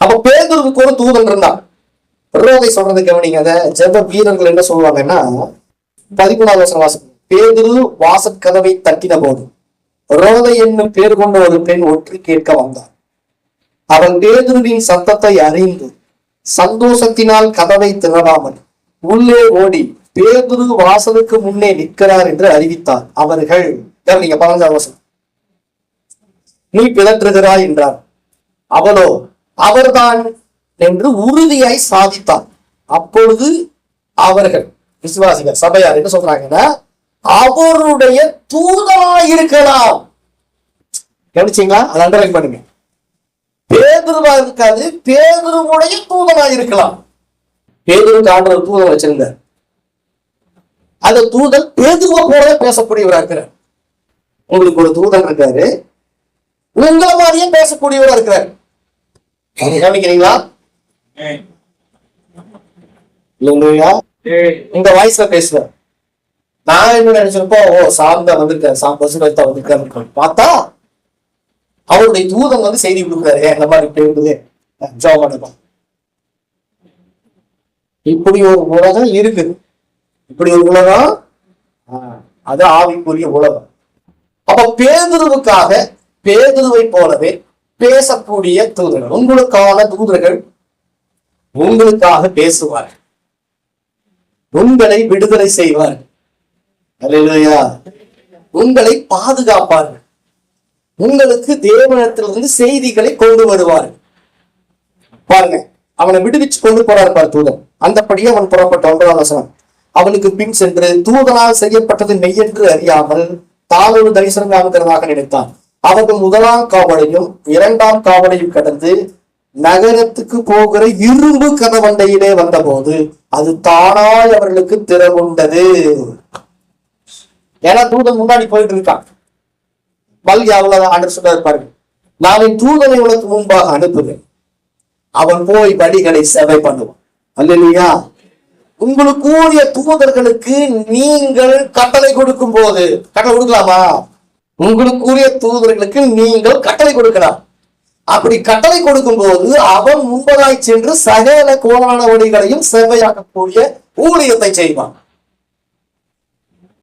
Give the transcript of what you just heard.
அப்ப பேதுருவுக்கு ஒரு தூதன் இருந்தான். ரோதை சொல்றது கவனிங்க. அதை ஜெப வீரர்கள் என்ன சொல்லுவாங்கன்னா பதிமூணாவது வருஷம் வாசம் பேதுரு வாசற்கதவை தட்டின போது ரோதை என்னும் பேர் கொண்ட ஒரு பெண் ஒற்று கேட்க வந்தார் அவன் பேதுருவின் சத்தத்தை அறிந்து சந்தோஷத்தினால் கதவை திறவாமல் உள்ளே ஓடி பேதுரு வாசலுக்கு முன்னே நிற்கிறார் என்று அறிவித்தார் அவர்கள் கவனிங்க பதினஞ்சாவது வருஷம் நீ பிதற்றுகிறாய் என்றார். அவளோ அவர்தான் என்று உறுதியாய் சாதித்தார். அப்பொழுது அவர்கள் விசுவாசிகள் சபையார் என்ன சொல்றாங்கன்னா அவருடைய தூதனாய் இருக்கலாம் கவனிச்சீங்களா? அதை அண்டர்லைன் பண்ணுங்க. பேதுருவா இருக்காது பேதுருவுடைய தூதனாய் இருக்கலாம் பேதுருக்கு ஆண்டவர் தூதன் வச்சிருந்தார். அந்த தூதல் பேதுருவ போல பேசக்கூடியவரா இருக்கிறார். உங்களுக்கு ஒரு தூதன் இருக்காரு உங்களை மாதிரியே பேசக்கூடியவரா இருக்கிறார். கவனிக்கிறீங்களா உங்க வாய்ஸ்ல பேசுவேன் நான் என்ன நினைச்சிருப்போம் ஓ சாந்தா வந்திருக்காரு. சாம் பசுமைத்தா வந்திருக்காரு. பார்த்தா அவருடைய தூதன் வந்து செய்தி கொடுக்குறாரு. "ஏய், இந்த மாதிரி இப்படி இருக்குது? ஜோம் பண்ணுவோம் இப்படி ஒரு உலகம் இருக்குது இப்படி ஒரு உலகம் அது ஆவிக்குரிய உலகம். அப்ப பேதுருவுக்காக பேதுருவை போலவே பேசக்கூடிய தூதர்கள் உங்களுக்கான தூதர்கள் உங்களுக்காக பேசுவார் உங்களை விடுதலை செய்வார் உங்களை பாதுகாப்பார்கள். உங்களுக்கு தேவனத்திலிருந்து செய்திகளை கொண்டு வருவார் பாருங்க அவனை விடுவிச்சு கொண்டு போறார் பார் தூதன். அந்தபடியே அவன் புறப்பட்ட ஒன்றாம் வசனம். அவனுக்கு பின் சென்று தூதனால் செய்யப்பட்டது மெய்யென்று அறியாமல் தானொரு தரிசனம் காண்கிறதாக நினைத்தான். அவர்கள் முதலாம் காவலையும் இரண்டாம் காவலையும் கடந்து நகரத்துக்கு போகிற இரும்பு கதவண்டையிலே வந்தபோது அது தானாய் அவர்களுக்கு திறவுண்டது ஏன்னா தூதன் முன்னாடி போயிட்டு இருக்கான். பல்கி அவ்வளவு ஆண்டு சொல்ல பாருங்க நான் என் தூதனை உனக்கு முன்பாக அனுப்புவேன். அவன் போய் வழிகளை சேவை பண்ணுவான். அல்லையா உங்களுக்கு கூடிய தூதர்களுக்கு நீங்கள் கட்டளை கொடுக்கும் போது கட்டளை கொடுக்கலாமா? உங்களுக்குரிய தூதர்களுக்கு நீங்கள் கட்டளை கொடுக்கலாம். அப்படி கட்டளை கொடுக்கும் போது அவன் முன்பதாய் சென்று சகல கோணான வழிகளையும் சேவையாக்கக்கூடிய ஊழியத்தை செய்வான்.